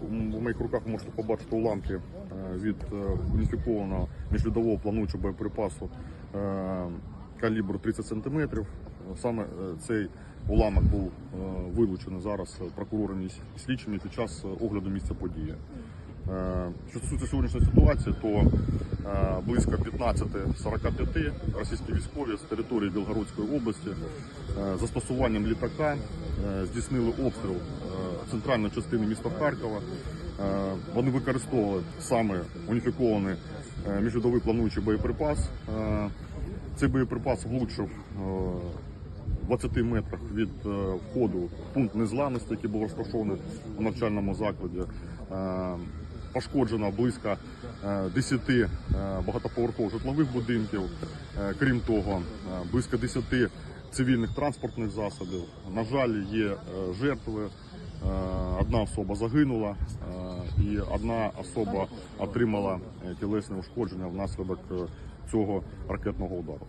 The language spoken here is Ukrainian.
в моїх руках можете побачити уламки е, від е, уніфікованого міжльодового плануючого боєприпасу е, калібру 30 см. Саме е, цей уламок був е, вилучений зараз прокурорами і слідчими під час е, огляду місця події. Е, Що стосується сьогоднішньої ситуації, то е, близько 15.45 російські військові з території Білгородської області е, застосуванням літака е, здійснили обстріл е, центральної частини міста Харкова. Е, Вони використовували саме уніфікований е, міжвідовий плануючий боєприпас. Е, Цей боєприпас влучив е, 20 метрах від е, входу в пункт незламності, який був розташований у навчальному закладі. Е, Пошкоджено близько е, 10 е, багатоповерхових житлових будинків. Е, Крім того, е, близько 10 цивільних транспортних засобів. На жаль, є е, жертви. Е, Одна особа загинула, е, і одна особа отримала тілесне ушкодження внаслідок цього ракетного удару.